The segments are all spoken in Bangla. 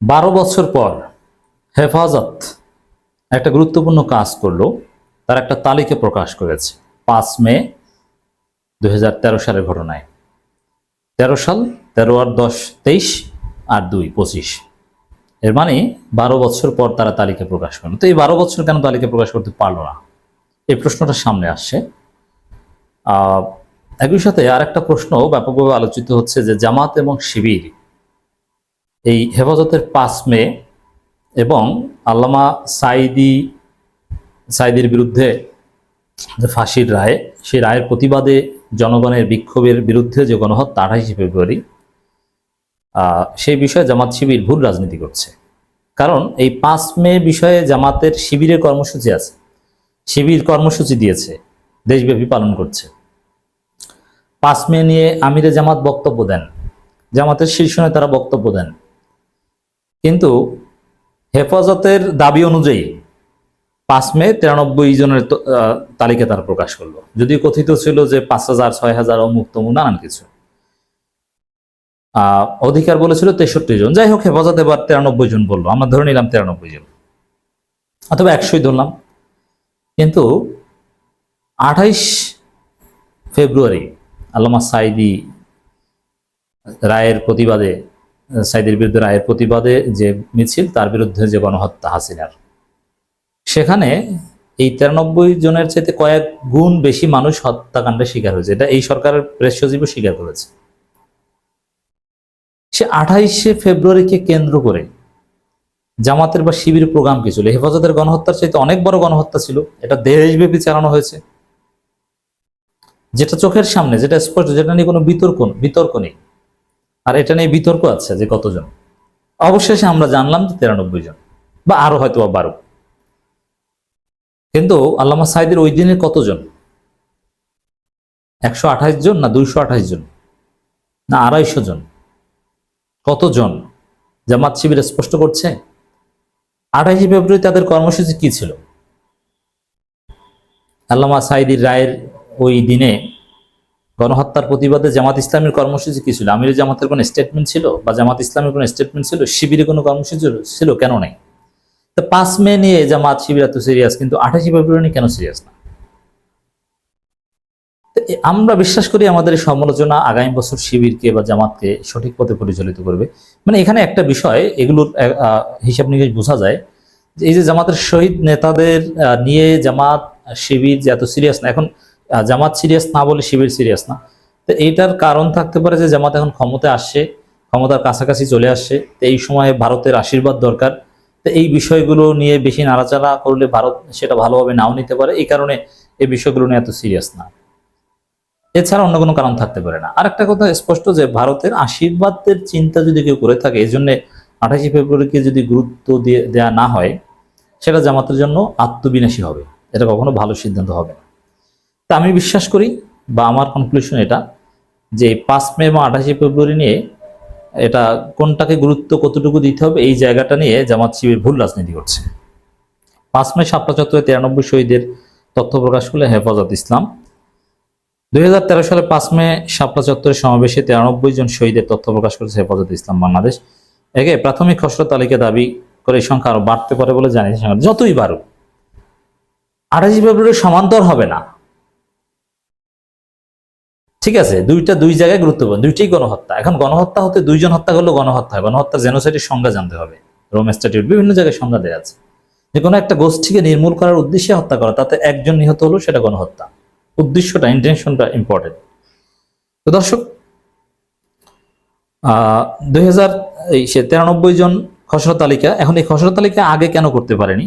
বারো বছর পর হেফাজত একটা গুরুত্বপূর্ণ কাজ করল। তার একটা তালিকা প্রকাশ করেছে পাঁচ মে দু হাজার তেরো সালের ঘটনায়। তেরো সাল, তেরো আর দশ তেইশ আর দুই পঁচিশ। এর মানে বারো বছর পর তারা তালিকা প্রকাশ করল। তো এই বারো বছর কেন তালিকা প্রকাশ করতে পারল না? এই প্রশ্নটা সামনে আসছে। একই সাথে আর একটা প্রশ্ন ব্যাপকভাবে আলোচিত হচ্ছে যে জামাত এবং শিবির এই হেফাজতের পাঁচ মে এবং আল্লামা সাইদি সাইদির বিরুদ্ধে যে ফাঁসির রায় সেই রায়ের প্রতিবাদে জনগণের বিক্ষোভের বিরুদ্ধে যে গণহত্যা, আঠাশে ফেব্রুয়ারি সেই বিষয়ে জামাত শিবির ভুল রাজনীতি করছে। কারণ এই পাঁচ মে বিষয়ে জামাতের শিবিরের কর্মসূচি আছে। শিবির কর্মসূচি দিয়েছে, দেশব্যাপী পালন করছে। পাঁচ মে নিয়ে আমিরে জামাত বক্তব্য দেন। জামাতের শীর্ষ নেতারা বক্তব্য দেন। কিন্তু হেফাজতের দাবি অনুযায়ী পাঁচ মে তিরানব্বই জনের তালিকা তারা প্রকাশ করল। যদিও কথিত ছিল যে পাঁচ হাজার, ছয় হাজার অমুক তমুক নানান কিছু। অধিকার বলেছিল তেষট্টি জন। যাই হোক, হেফাজত এবার তিরানব্বই জন বলল। আমরা ধরে নিলাম তিরানব্বই জন। অথবা একশোই ধরলাম। কিন্তু আঠাইশ ফেব্রুয়ারি আল্লামা সাইদি রায়ের প্রতিবাদে সাইদের বিরুদ্ধে রায়ের প্রতিবাদে যে মিছিল, তার বিরুদ্ধে যে গণহত্যা হাসিনার। সেখানে এই তিরানব্বই জনের চাইতে কয়েক গুণ বেশি মানুষ হত্যাকাণ্ডের শিকার হয়েছে। এটা এই সরকারের প্রেস সচিবও স্বীকার করেছে। সে আঠাইশে ফেব্রুয়ারিকে কেন্দ্র করে জামাতের বা শিবির প্রোগ্রাম কি ছিল? হেফাজতের গণহত্যার চাইতে অনেক বড় গণহত্যা ছিল। এটা দেশব্যাপী চালানো হয়েছে। যেটা চোখের সামনে, যেটা স্পষ্ট, যেটা নিয়ে কোনো বিতর্ক বিতর্ক নেই। আর এটা নিয়ে বিতর্ক আছে যে কতজন? অবশেষে আমরা জানলাম যে তিরানব্বই জন, বা আরও হয়তো বা বারো কিন্তু আল্লামা সাইদের ওই দিনে কতজন? একশো আঠাশ জন না দুইশো আঠাশ জন? না আড়াইশো জন? কতজন? জামাত শিবির স্পষ্ট করছে? আঠাশে ফেব্রুয়ারি তাদের কর্মসূচি কি ছিল? আল্লামা সাইদির রায়ের ওই দিনে গণহত্যার প্রতিবাদে জামাত ইসলামের কর্মসূচি কি ছিল? আমির জামাতের কোনো স্টেটমেন্ট ছিল বা জামাত ইসলামের কোনো স্টেটমেন্ট ছিল? শিবিরে কোনো কর্মসূচি ছিল কেন নাই? তো পাঁচ মে নিয়ে জামাত শিবির এত সিরিয়াস কিন্তু আঠাশে ফেব্রুয়ারি কেন সিরিয়াস না? আমরা বিশ্বাস করি আমাদের এই সমালোচনা আগামী বছর শিবিরকে বা জামাতকে সঠিক পথে পরিচালিত করবে। মানে এখানে একটা বিষয়, এগুলোর হিসাব নিকাশ বোঝা যায় এই যে জামাতের শহীদ নেতাদের নিয়ে জামাত, শিবির যে এত সিরিয়াস না, এখন জামাত সিরিয়াস না বলে শিবির সিরিয়াস না। তো এইটার কারণ থাকতে পারে যে জামাত এখন ক্ষমতায় আসছে, ক্ষমতার কাছাকাছি চলে আসছে। তো এই সময়ে ভারতের আশীর্বাদ দরকার। তো এই বিষয়গুলো নিয়ে বেশি নাড়াচাড়া করলে ভারত সেটা ভালোভাবে নাও নিতে পারে। এই কারণে এই বিষয়গুলো নিয়ে এত সিরিয়াস না। এছাড়া অন্য কোনো কারণ থাকতে পারে না। আরেকটা কথা স্পষ্ট যে ভারতের আশীর্বাদের চিন্তা যদি কেউ করে থাকে এই জন্যে আঠাশে ফেব্রুয়ারিকে যদি গুরুত্ব দিয়ে দেওয়া না হয়, সেটা জামাতের জন্য আত্মবিনাশী হবে। এটা কখনো ভালো সিদ্ধান্ত হবে না। তা আমি বিশ্বাস করি বা আমার কনক্লুশন এটা যে পাঁচ মে এবং আঠাশে ফেব্রুয়ারি নিয়ে এটা কোনটাকে গুরুত্ব কতটুকু দিতে হবে এই জায়গাটা নিয়ে জামাত শিবির ভুল রাজনীতি করছে। পাঁচ মে শাপলা চত্বরে তিরানব্বই শহীদের তথ্য প্রকাশ করলে হেফাজত ইসলাম। দুই হাজার তেরো সালে পাঁচ মে শাপলা চত্বরের সমাবেশে তিরানব্বই জন শহীদের তথ্য প্রকাশ করেছে হেফাজত ইসলাম বাংলাদেশ। একে প্রাথমিক খসড়া তালিকা দাবি করে এই সংখ্যা আরও বাড়তে পারে বলে জানিয়েছে যতই বাড়ুক, আঠাশে ফেব্রুয়ারি সমান্তর হবে না। ঠিক আছে? দুইটা দুই জায়গায় গুরুত্বপূর্ণ, দুইটাই গণহত্যা। এখন গণহত্যা হতে দুইজন হত্যা করলেও গণহত্যা হয়, গণহত্যা জেনোসাইডের সংজ্ঞা জানতে হবে। রোম স্ট্যাটিউট বিভিন্ন জায়গায় সংজ্ঞা দেওয়া আছে। যে কোনো একটা গোষ্ঠীকে নির্মূল করার উদ্দেশ্যে হত্যা করা, তাতে একজন নিহত হলো, সেটা গণহত্যা। উদ্দেশ্যটা ইন্টেনশনটা ইম্পর্টেন্ট তো দর্শক দুই হাজার এই সে তিরানব্বই জন খসড়া তালিকা, এখন এই খসড়া তালিকা আগে কেন করতে পারেনি?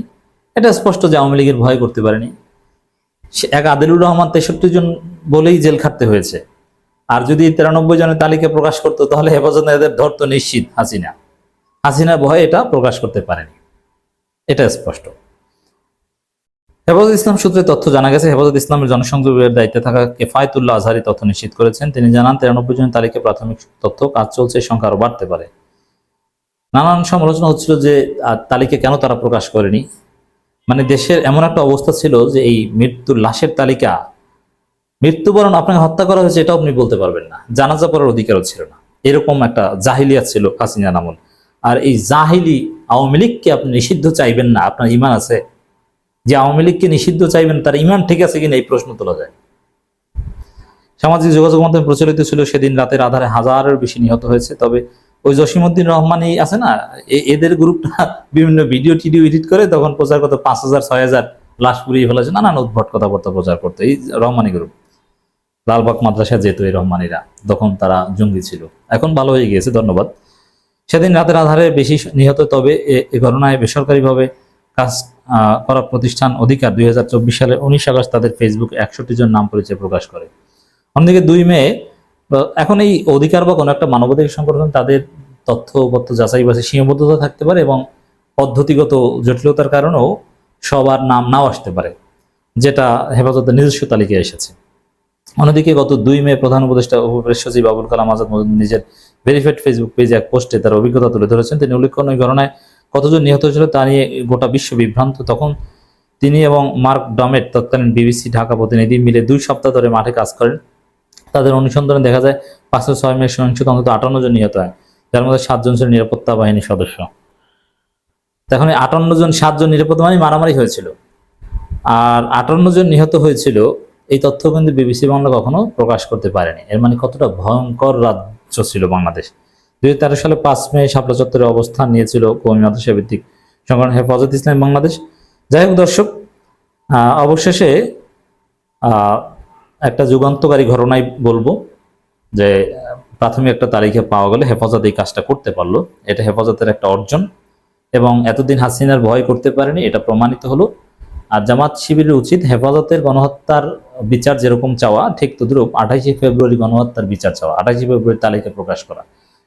এটা স্পষ্ট যে আওয়ামী লীগের ভয় করতে পারেনি। এক আদিলুর রহমান তেষট্টি জন বলেই জেল খাটতে হয়েছে। আর যদি তিরানব্বই জনের তালিকা প্রকাশ করতো, তাহলে হেফাজত এদের ধরতো নিশ্চিত হাসিনা। হাসিনা ভয়ে এটা প্রকাশ করতে পারেনি। এটা স্পষ্ট। হেফাজত ইসলাম সূত্রে তথ্য জানা গেছে, হেফাজত ইসলামের জনসংযোগের দায়িত্বে থাকা কেফায়তুল্লাহ আজহারি তথ্য নিশ্চিত করেছেন। তিনি জানান, তিরানব্বই জনের তালিকা প্রাথমিক তথ্য, কাজ চলছে, সংখ্যা আরও বাড়তে পারে। নানান সমালোচনা হচ্ছিল যে তালিকা কেন তারা প্রকাশ করেনি। মানে দেশের এমন একটা অবস্থা ছিল যে এই মৃত্যুর লাশের তালিকা, মৃত্যুবরণ আপনাকে হত্যা করা হয়েছে এটাও আপনি বলতে পারবেন না। জানাজা পড়ার অধিকারও ছিল না। এরকম একটা জাহিলিয়াত ছিল হাসিনা নামল আর এই জাহিলি আওয়ামী লীগকে আপনি নিষিদ্ধ চাইবেন না, আপনার ইমান আছে। যে আওয়ামী লীগকে নিষিদ্ধ চাইবেন, তার ইমান ঠিক আছে কিনা এই প্রশ্ন তোলা যায়। সামাজিক যোগাযোগ মাধ্যমে প্রচলিত ছিল, সেদিন রাতের আধারে হাজারের বেশি নিহত হয়েছে। তবে ওই জসিমউদ্দিন রহমানই আছে না? এদের গ্রুপটা বিভিন্ন ভিডিও টিডিও এডিট করে তখন প্রচার করতে, পাঁচ হাজার, ছয় হাজার, লাশ পুড়িয়ে ফেলেছে, নানান উদ্ভট কথাবার্তা প্রচার করতো। এই রহমানি গ্রুপ। লালবাগ মাদ্রাসা যেত এই রহমানিরা, তখন তারা জঙ্গি ছিল। এখন ভালো হয়ে গিয়েছে, ধন্যবাদ। সেদিন রাতের আধারে বেশি নিহত, তবে এ- ঘটনায় বেসরকারিভাবে কাজ করা প্রতিষ্ঠান অধিকার দুই সালের উনিশ আগস্ট তাদের ফেসবুক একষট্টি জন নাম পরিচয় প্রকাশ করে। অন্যদিকে দুই মে এখন এই অধিকার বা কোনো একটা মানবাধিকার সংগঠন তাদের তথ্যপত্র যাচাই বাছাই সীমাবদ্ধতা থাকতে পারে এবং পদ্ধতিগত জটিলতার কারণেও সবার নাম নাও আসতে পারে, যেটা হেফাজতের নিজস্ব তালিকায় এসেছে। অন্যদিকে গত দুই মে প্রধান উপদেষ্টা উপপ্রেস সচিব আবুল কালাম আজাদ নিজের ভেরিফাইড ফেসবুক পেজে এক পোস্টে তার অভিজ্ঞতা তুলে ধরেছেন। তিনি উল্লেখ করেন, ওই ঘটনায় কতজন নিহত হয়েছিল তা নিয়ে গোটা বিশ্ব বিভ্রান্ত। তখন তিনি এবং মার্ক ডমেট, তৎকালীন বিবিসি ঢাকা প্রতিনিধি মিলে দুই সপ্তাহ ধরে মাঠে কাজ করেন। তাদের অনুসন্ধানে দেখা যায় পাঁচশো ছয় মে সহিংসতা অন্তত আটান্ন জন নিহত হয়, যার মধ্যে সাতজন ছিল নিরাপত্তা বাহিনীর সদস্য। তখন আটান্ন জন সাতজন নিরাপত্তা বাহিনী মারামারি হয়েছিল। আর আটান্ন জন নিহত হয়েছিল, এই তথ্য কিন্তু বিবিসি বাংলা কখনো প্রকাশ করতে পারেনি। এর মানে কতটা ভয়ঙ্কর রাজ্য ছিল বাংলাদেশ। দুই তেরো সালে পাঁচ মে শাপলা চত্বরে অবস্থান নিয়েছিল কৌমি মাদ্রাসা ভিত্তিক সংগঠন হেফাজত ইসলাম বাংলাদেশ। যাই হোক দর্শক অবশেষে একটা যুগান্তকারী ঘটনাই বলব যে প্রাথমিক একটা তারিখে পাওয়া গেলে হেফাজত এই কাজটা করতে পারল। এটা হেফাজতের একটা অর্জন। এবং এতদিন হাসিনার ভয় করতে পারেনি, এটা প্রমাণিত হলো। আর জামাত শিবিরের উচিত হেফাজতের গণহত্যার বিচার যেরকম চাওয়া, ঠিক তদ্রুপ আঠাইশে ফেব্রুয়ারি গণহত্যার বিচার চাওয়া আঠাইশে ফেব্রুয়ারি তালিকা প্রকাশ করা।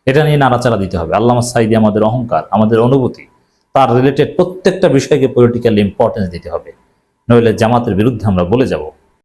এটা নিয়ে নাড়াচাড়া দিতে হবে। আল্লামা সাইদি আমাদের অহংকার, আমাদের অনুভূতি, তার রিলেটেড প্রত্যেকটা বিষয়কে পলিটিক্যাল ইম্পর্টেন্স দিতে হবে। নইলে জামাতের বিরুদ্ধে আমরা বলে যাব।